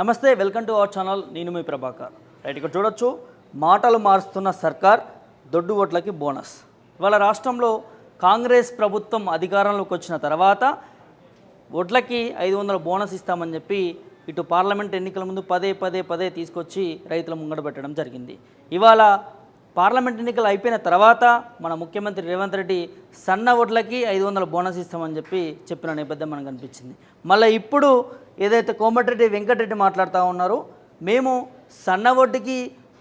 నమస్తే welcome to our channel. నేను మీ Prabhakar. Right ఇక్కడ చూడొచ్చు మాటలు మారుస్తున్న సర్కార్ దొడ్డు ఓట్లకి బోనస్. ఇవాళ రాష్ట్రంలో కాంగ్రెస్ ప్రభుత్వం అధికారంలోకి వచ్చిన తర్వాత ఓట్లకి ఐదు వందల బోనస్ ఇస్తామని చెప్పి ఇటు పార్లమెంట్ ఎన్నికల ముందు పదే పదే పదే తీసుకొచ్చి రైతుల ముంగడ పెట్టడం జరిగింది. ఇవాళ పార్లమెంట్ ఎన్నికలు అయిపోయిన తర్వాత మన ముఖ్యమంత్రి రేవంత్ రెడ్డి సన్న ఓట్లకి ఐదు వందల బోనస్ ఇస్తామని చెప్పి చెప్పిన నేపథ్యం మనకు అనిపించింది. మళ్ళీ ఇప్పుడు ఏదైతే కోమటిరెడ్డి వెంకటరెడ్డి మాట్లాడుతూ ఉన్నారో మేము సన్న ఓటుకి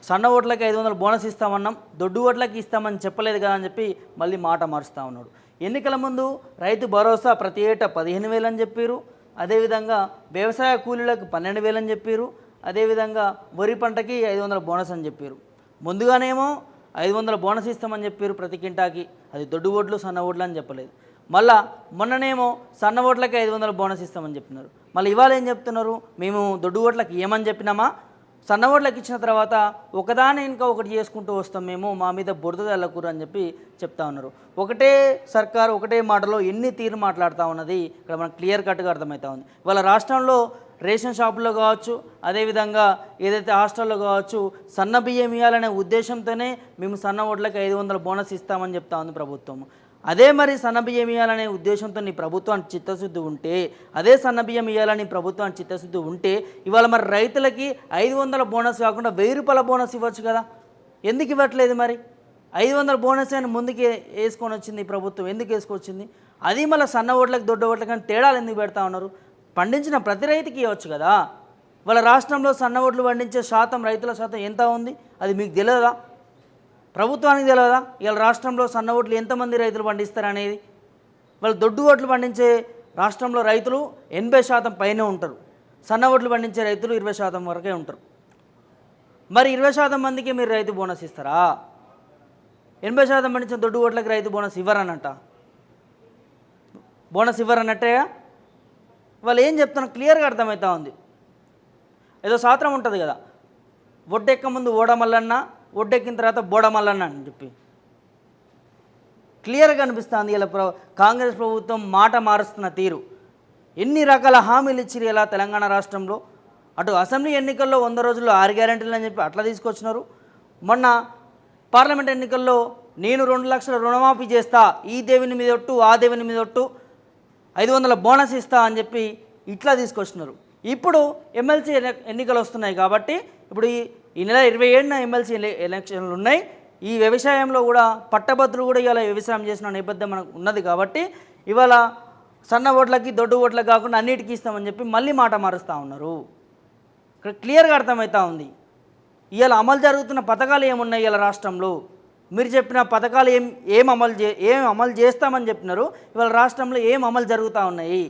సన్న ఓట్లకి ఐదు వందల బోనస్ ఇస్తామన్నాం దొడ్డు ఓట్లకి ఇస్తామని చెప్పలేదు కదా అని చెప్పి మళ్ళీ మాట మారుస్తూ ఉన్నాడు. ఎన్నికల ముందు రైతు భరోసా ప్రతి ఏటా పదిహేను వేలు అని చెప్పారు. అదేవిధంగా వ్యవసాయ కూలీలకు పన్నెండు వేలు అని చెప్పారు. అదేవిధంగా వరి పంటకి ఐదు వందల బోనస్ అని చెప్పారు. ముందుగానేమో ఐదు వందల బోనస్ ఇస్తామని చెప్పారు ప్రతి కింటాకి. అది దొడ్డు ఓట్లు సన్న ఓట్లు అని చెప్పలేదు. మళ్ళా మొన్ననేమో సన్న ఓట్లకి ఐదు వందల బోనస్ ఇస్తామని చెప్పినారు. మళ్ళీ ఇవాళ ఏం చెప్తున్నారు? మేము దొడ్డు ఓట్లకి ఏమని చెప్పినామా? సన్న ఓట్లకి ఇచ్చిన తర్వాత ఒకదాని ఇంకా ఒకటి చేసుకుంటూ వస్తాం మేము మా మీద బురద తెల్లకూరు అని చెప్పి చెప్తా ఉన్నారు. ఒకటే సర్కారు ఒకటే మాటలో ఎన్ని తీరు మాట్లాడుతూ ఉన్నది? ఇక్కడ మనకు క్లియర్ కట్గా అర్థమవుతా ఉంది. వాళ్ళ రాష్ట్రంలో రేషన్ షాపుల్లో కావచ్చు అదేవిధంగా ఏదైతే హాస్టల్లో కావచ్చు సన్న బియ్యం ఇవ్వాలనే ఉద్దేశంతోనే మేము సన్న ఓట్లకి ఐదు వందల బోనస్ ఇస్తామని చెప్తా ఉంది ప్రభుత్వం. అదే మరి సన్న బియ్యం ఇవ్వాలనే ఉద్దేశంతో నీ ప్రభుత్వానికి చిత్తశుద్ధి ఉంటే అదే సన్న బియ్యం ఇవ్వాలని ప్రభుత్వానికి చిత్తశుద్ధి ఉంటే ఇవాళ మరి రైతులకి ఐదు వందల బోనస్ కాకుండా వెయ్యి రూపాయల బోనస్ ఇవ్వచ్చు కదా? ఎందుకు ఇవ్వట్లేదు మరి? ఐదు వందల బోనస్ అని ముందుకే వేసుకొని వచ్చింది ప్రభుత్వం. ఎందుకు వేసుకొచ్చింది? అది మళ్ళీ సన్న ఓట్లకు దొడ్డ ఓట్లకి అని తేడాలు ఎందుకు పెడతా ఉన్నారు? పండించిన ప్రతి రైతుకి ఇవ్వచ్చు కదా? వాళ్ళ రాష్ట్రంలో సన్న ఓట్లు పండించే శాతం రైతుల శాతం ఎంత ఉంది? అది మీకు తెలియదా ప్రభుత్వానికి తెలియదా ఇవాళ రాష్ట్రంలో సన్న ఓట్లు ఎంతమంది రైతులు పండిస్తారనేది? వాళ్ళు దొడ్డు ఓట్లు పండించే రాష్ట్రంలో రైతులు ఎనభై శాతం పైనే ఉంటారు. సన్న ఓట్లు పండించే రైతులు ఇరవై శాతం వరకే ఉంటారు. మరి ఇరవై శాతం మందికి మీరు రైతు బోనస్ ఇస్తారా? ఎనభై శాతం పండించిన దొడ్డు ఓట్లకి రైతు బోనస్ ఇవ్వరనంట. బోనస్ ఇవ్వరన్నట్టేగా? వాళ్ళు ఏం చెప్తున్నా క్లియర్గా అర్థమవుతా ఉంది. ఏదో శాస్త్రం ఉంటుంది కదా. ఒడ్డెక్క ముందు ఓడమల్లన్న ఒడ్డెక్కిన తర్వాత బోడమల్లన్న అని చెప్పి. క్లియర్గా అనిపిస్తుంది ఇలా ప్ర కాంగ్రెస్ ప్రభుత్వం మాట మారుస్తున్న తీరు. ఎన్ని రకాల హామీలు ఇచ్చిరు ఇలా తెలంగాణ రాష్ట్రంలో? అటు అసెంబ్లీ ఎన్నికల్లో వంద రోజుల్లో ఆరు గ్యారెంటీలు అని చెప్పి అట్లా తీసుకొచ్చినారు. మొన్న పార్లమెంట్ ఎన్నికల్లో నేను రెండు లక్షల రుణమాఫీ చేస్తా ఈ దేవుని మీద ఒట్టు ఆ దేవుని మీద ఒట్టు ఐదు వందల బోనస్ ఇస్తా అని చెప్పి ఇట్లా తీసుకొచ్చినారు. ఇప్పుడు ఎమ్మెల్సీ ఎన్ని- ఎన్నికలు వస్తున్నాయి కాబట్టి ఇప్పుడు ఈ నెల ఇరవై ఏడున ఎమ్మెల్సీ ఎలక్షన్లు ఉన్నాయి. ఈ వ్యవసాయంలో కూడా పట్టభద్రులు కూడా ఇవాళ వ్యవసాయం చేసిన నేపథ్యం మనకు ఉన్నది కాబట్టి ఇవాళ సన్న ఓట్లకి దొడ్డు ఓట్లకి కాకుండా అన్నిటికీ ఇస్తామని చెప్పి మళ్ళీ మాట మారుస్తూ ఉన్నారు. ఇక్కడ క్లియర్గా అర్థమవుతా ఉంది. ఇవాళ అమలు జరుగుతున్న పథకాలు ఏమున్నాయి ఇవాళ రాష్ట్రంలో? మీరు చెప్పిన పథకాలు ఏం ఏం అమలు చే ఏం అమలు చేస్తామని చెప్పినారు. ఇవాళ రాష్ట్రంలో ఏం అమలు జరుగుతూ ఉన్నాయి?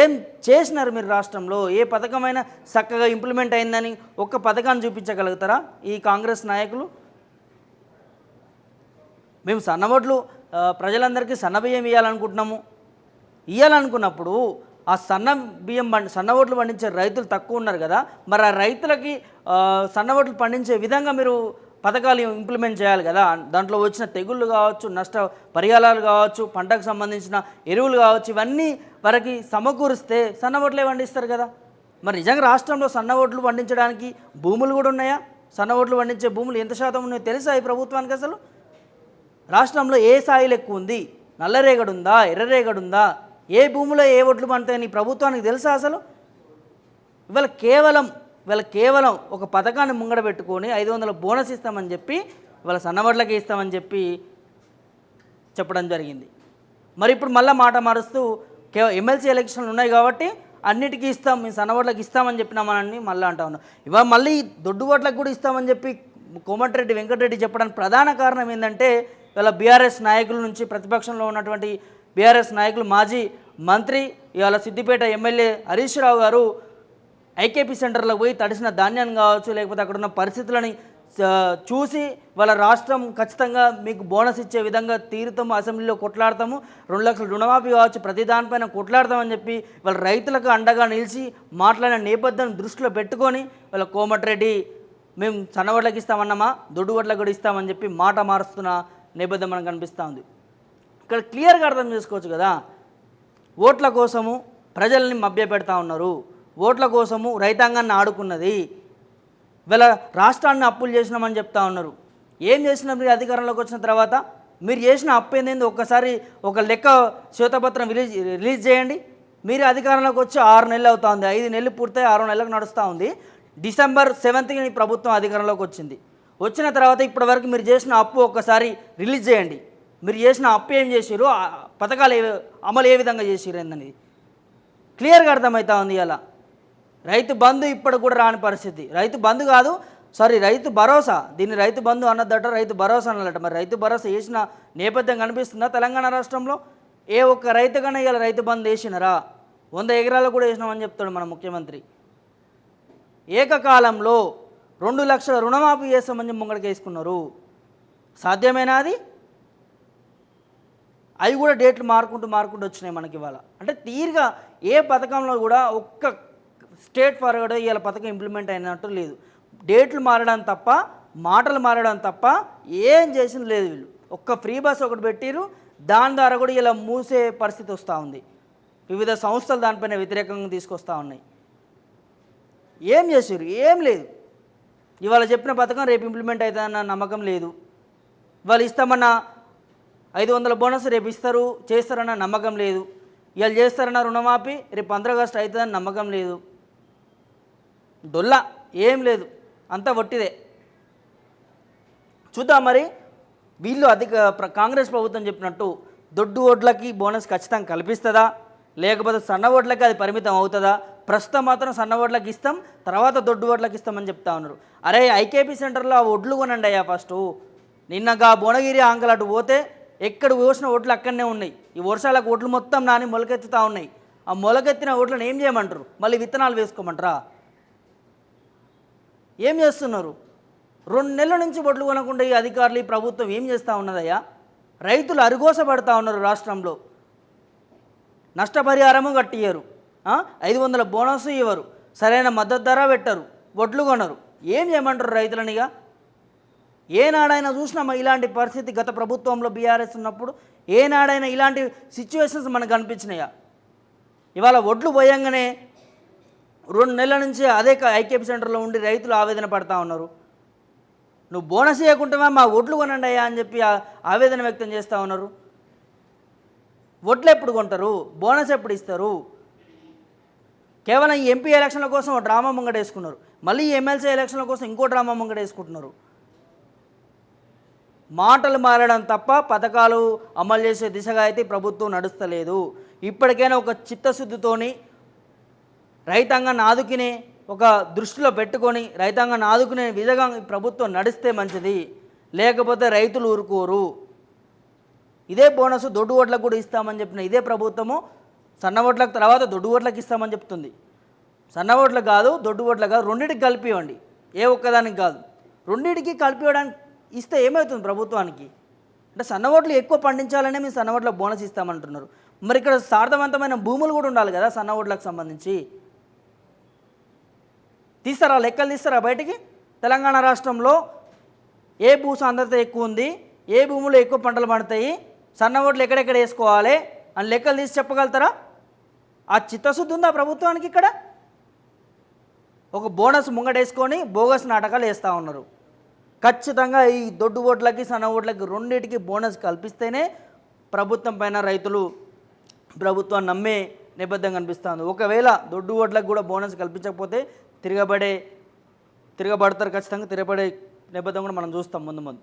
ఏం చేసినారు మీరు రాష్ట్రంలో? ఏ పథకమైనా చక్కగా ఇంప్లిమెంట్ అయిందని ఒక్క పథకాన్ని చూపించగలుగుతారా ఈ కాంగ్రెస్ నాయకులు? మేము సన్న ఓట్లు ప్రజలందరికీ సన్న బియ్యం ఇవ్వాలనుకుంటున్నాము ఇవ్వాలనుకున్నప్పుడు ఆ సన్న బియ్యం పండి సన్న ఓట్లు పండించే రైతులు తక్కువ ఉన్నారు కదా. మరి ఆ రైతులకి సన్న ఓట్లు పండించే విధంగా మీరు పథకాలు ఇంప్లిమెంట్ చేయాలి కదా. దాంట్లో వచ్చిన తెగుళ్ళు కావచ్చు నష్ట పరిహారాలు కావచ్చు పంటకు సంబంధించిన ఎరువులు కావచ్చు ఇవన్నీ వారికి సమకూరిస్తే సన్న ఓట్లే పండిస్తారు కదా. మరి నిజంగా రాష్ట్రంలో సన్న ఓట్లు పండించడానికి భూములు కూడా ఉన్నాయా? సన్న ఓట్లు పండించే భూములు ఎంత శాతం ఉన్నాయో తెలుసా ఈ ప్రభుత్వానికి అసలు? రాష్ట్రంలో ఏ స్థాయిలు ఎక్కువ ఉంది? నల్లరేగడు ఉందా? ఎర్రరేగడు ఉందా? ఏ భూమిలో ఏ ఓట్లు పండుతాయని ప్రభుత్వానికి తెలుసా అసలు? ఇవాళ కేవలం వీళ్ళ కేవలం ఒక పథకాన్ని ముంగడ పెట్టుకొని ఐదు వందల బోనస్ ఇస్తామని చెప్పి వాళ్ళ సన్నబడ్లకి ఇస్తామని చెప్పి చెప్పడం జరిగింది. మరి ఇప్పుడు మళ్ళీ మాట మారుస్తూ కే ఎమ్మెల్సీ ఎలక్షన్లు ఉన్నాయి కాబట్టి అన్నిటికీ ఇస్తాం మేము సన్నబడ్లకు ఇస్తామని చెప్పినామని మళ్ళీ అంటా ఉన్నాం. ఇవాళ మళ్ళీ దొడ్డు ఓట్లకు కూడా ఇస్తామని చెప్పి కోమటిరెడ్డి వెంకటరెడ్డి చెప్పడానికి ప్రధాన కారణం ఏంటంటే ఇవాళ బీఆర్ఎస్ నాయకుల నుంచి ప్రతిపక్షంలో ఉన్నటువంటి బీఆర్ఎస్ నాయకులు మాజీ మంత్రి ఇవాళ సిద్దిపేట ఎమ్మెల్యే హరీష్ రావు గారు ఐకేపీ సెంటర్లో పోయి తడిసిన ధాన్యాన్ని కావచ్చు లేకపోతే అక్కడ ఉన్న పరిస్థితులని చూసి వాళ్ళ రాష్ట్రం ఖచ్చితంగా మీకు బోనస్ ఇచ్చే విధంగా తీరుతాము అసెంబ్లీలో కొట్లాడతాము. రెండు లక్షల రుణమాఫీ కావచ్చు ప్రతి దానిపైన కొట్లాడతామని చెప్పి వాళ్ళ రైతులకు అండగా నిలిచి మాట్లాడిన నేపథ్యం దృష్టిలో పెట్టుకొని వాళ్ళ కోమటిరెడ్డి మేము సన్నవడ్లకి ఇస్తామన్నామా దొడ్డు వడ్లకు కూడా ఇస్తామని చెప్పి మాట మారుస్తున్న నేపథ్యం మనకు కనిపిస్తూ ఉంది. ఇక్కడ క్లియర్గా అర్థం చేసుకోవచ్చు కదా ఓట్ల కోసము ప్రజల్ని మభ్యపెడతా ఉన్నారు. ఓట్ల కోసము రైతాంగాన్ని ఆడుకున్నది. వీళ్ళ రాష్ట్రాన్ని అప్పులు చేసినామని చెప్తా ఉన్నారు. ఏం చేసినా మీరు అధికారంలోకి వచ్చిన తర్వాత? మీరు చేసిన అప్పు ఏంది? ఒక్కసారి ఒక లెక్క శ్వేతపత్రం రిలీజ్ రిలీజ్ చేయండి. మీరు అధికారంలోకి వచ్చి ఆరు నెలలు అవుతా ఉంది. ఐదు నెలలు పూర్తయి ఆరు నెలలకు నడుస్తూ ఉంది. డిసెంబర్ సెవెంత్కి ఈ ప్రభుత్వం అధికారంలోకి వచ్చింది. వచ్చిన తర్వాత ఇప్పటివరకు మీరు చేసిన అప్పు ఒక్కసారి రిలీజ్ చేయండి. మీరు చేసిన అప్పు ఏం చేసిరు పథకాలు ఏ అమలు ఏ విధంగా చేసిరు ఏందనేది? క్లియర్గా అర్థమవుతా ఉంది అలా రైతు బంధు ఇప్పటికి కూడా రాని పరిస్థితి. రైతు బంధు కాదు సారీ రైతు భరోసా. దీన్ని రైతు బంధు అన్నదట రైతు భరోసా అన్నదట. మరి రైతు భరోసా వేసిన నేపథ్యం కనిపిస్తుందా తెలంగాణ రాష్ట్రంలో? ఏ ఒక్క రైతు కన్నా ఇలా రైతు బంధు వేసినరా వంద ఎకరాలు కూడా వేసినామని చెప్తాడు మన ముఖ్యమంత్రి. ఏకకాలంలో రెండు లక్షల రుణమాఫీ చేస్తామని ముంగడికి వేసుకున్నారు సాధ్యమేనా అది? అవి కూడా డేట్లు మారుకుంటూ మారుకుంటూ వచ్చినాయి మనకి ఇవాళ. అంటే తీరుగా ఏ పథకంలో కూడా ఒక్క స్టేట్ ఫార్వర్డ్ ఇవాళ పథకం ఇంప్లిమెంట్ అయినట్టు లేదు. డేట్లు మారడం తప్ప మాటలు మారడం తప్ప ఏం చేసింది లేదు వీళ్ళు. ఒక్క ఫ్రీ బస్ ఒకటి పెట్టిరు దాని ద్వారా కూడా ఇలా మూసే పరిస్థితి వస్తూ ఉంది. వివిధ సంస్థలు దానిపైన వ్యతిరేకంగా తీసుకొస్తూ ఉన్నాయి. ఏం చేసారు ఏం లేదు. ఇవాళ చెప్పిన పథకం రేపు ఇంప్లిమెంట్ అవుతుందన్న నమ్మకం లేదు. వాళ్ళు ఇస్తామన్న ఐదు వందల బోనస్ రేపు ఇస్తారు చేస్తారన్న నమ్మకం లేదు. ఇవాళ చేస్తారన్న రుణమాఫీ రేపు పంద్రగస్టు అవుతుందని నమ్మకం లేదు. డొల్లా ఏం లేదు అంతా వట్టిదే. చూద్దాం మరి వీళ్ళు అధిక ప్ర- కాంగ్రెస్ ప్రభుత్వం చెప్పినట్టు దొడ్డు ఓట్లకి బోనస్ ఖచ్చితంగా కల్పిస్తుందా? లేకపోతే సన్న ఓట్లకి అది పరిమితం అవుతుందా? ప్రస్తుతం మాత్రం సన్న ఓట్లకి ఇస్తాం తర్వాత దొడ్డు ఓట్లకి ఇస్తామని చెప్తా ఉన్నారు. అరే ఐకేపీ సెంటర్లో ఆ ఒడ్లు కొనండి అయ్యా ఫస్ట్. నిన్నగా భువనగిరి ఆంకల్ అటు పోతే ఎక్కడ పోసిన ఓట్లు అక్కడనే ఉన్నాయి. ఈ వర్షాలకు ఓట్లు మొత్తం నాని మొలకెత్తుతూ ఉన్నాయి. ఆ మొలకెత్తిన ఓట్లను ఏం చేయమంటారు? మళ్ళీ విత్తనాలు వేసుకోమంటారా? ఏం చేస్తున్నారు? రెండు నెలల నుంచి బొట్లు కొనకుండా ఈ అధికారులు ఈ ప్రభుత్వం ఏం చేస్తూ ఉన్నదయ్యా? రైతులు అరుగోసపడతా ఉన్నారు రాష్ట్రంలో. నష్టపరిహారము కట్టియ్యరు. ఐదు వందల బోనస్ ఇవ్వరు. సరైన మద్దతు ధర పెట్టరు. వడ్లు కొనరు. ఏం చేయమంటారు రైతులనిగా ఏనాడైనా చూసినామా ఇలాంటి పరిస్థితి గత ప్రభుత్వంలో బీఆర్ఎస్ ఉన్నప్పుడు? ఏనాడైనా ఇలాంటి సిచ్యువేషన్స్ మనకు కనిపించినాయా? ఇవాళ ఒడ్లు పోయంగానే రెండు నెలల నుంచి అదే క- ఐకేపీ సెంటర్లో ఉండి రైతులు ఆవేదన పడతా ఉన్నారు. నువ్వు బోనస్ ఇవ్వకుంటే మా ఒడ్లు కొనండి అయ్యా అని చెప్పి ఆవేదన వ్యక్తం చేస్తూ ఉన్నారు. ఒడ్లు ఎప్పుడు కొంటారు? బోనస్ ఎప్పుడు ఇస్తారు? కేవలం ఎంపీ ఎలక్షన్ల కోసం ఒక డ్రామా ముంగట వేసుకున్నారు మళ్ళీ ఎమ్మెల్సీ ఎలక్షన్ల కోసం ఇంకో డ్రామా ముంగట వేసుకుంటున్నారు మాటలు మారడం తప్ప పథకాలు అమలు చేసే దిశగా అయితే ప్రభుత్వం నడుస్తలేదు. ఇప్పటికైనా ఒక చిత్తశుద్ధితోని రైతాంగాన్ని ఆదుకునే ఒక దృష్టిలో పెట్టుకొని రైతాంగాన్ని ఆదుకునే విధంగా ప్రభుత్వం నడిస్తే మంచిది. లేకపోతే రైతులు ఊరుకోరు. ఇదే బోనస్ దొడ్డు ఓట్లకు కూడా ఇస్తామని చెప్పిన ఇదే ప్రభుత్వము సన్న ఓట్లకు తర్వాత దొడ్డు ఓట్లకు ఇస్తామని చెప్తుంది. సన్న ఓట్లకు కాదు దొడ్డు ఓట్లకు కాదు రెండింటికి కలిపివ్వండి. ఏ ఒక్కదానికి కాదు. రెండింటికి కలిపివ్వడానికి ఇస్తే ఏమవుతుంది ప్రభుత్వానికి? అంటే సన్న ఓట్లు ఎక్కువ పండించాలనే మేము సన్న ఓట్లకు బోనస్ ఇస్తామంటున్నారు. మరి ఇక్కడ సార్థవంతమైన భూములు కూడా ఉండాలి కదా సన్న ఓట్లకు సంబంధించి? తీస్తారా? లెక్కలు తీస్తారా బయటికి? తెలంగాణ రాష్ట్రంలో ఏ భూ సాంద్రత ఎక్కువ ఉంది? ఏ భూములో ఎక్కువ పంటలు పండుతాయి? సన్న ఓట్లు ఎక్కడెక్కడ వేసుకోవాలి? అని లెక్కలు తీసి చెప్పగలుగుతారా? ఆ చిత్తశుద్ధి ఉందా ప్రభుత్వానికి ఇక్కడ? ఒక బోనస్ ముంగడేసుకొని బోగస్ నాటకాలు వేస్తూ ఉన్నారు. ఖచ్చితంగా ఈ దొడ్డు ఓట్లకి సన్న ఓట్లకి రెండింటికి బోనస్ కల్పిస్తేనే ప్రభుత్వం పైన రైతులు ప్రభుత్వం నమ్మే నేపథ్యం కనిపిస్తుంది. ఒకవేళ దొడ్డు ఓట్లకు కూడా బోనస్ కల్పించకపోతే తిరగబడే తిరగబడతారు ఖచ్చితంగా తిరగబడే నేపథ్యం కూడా మనం చూస్తాం ముందు ముందు.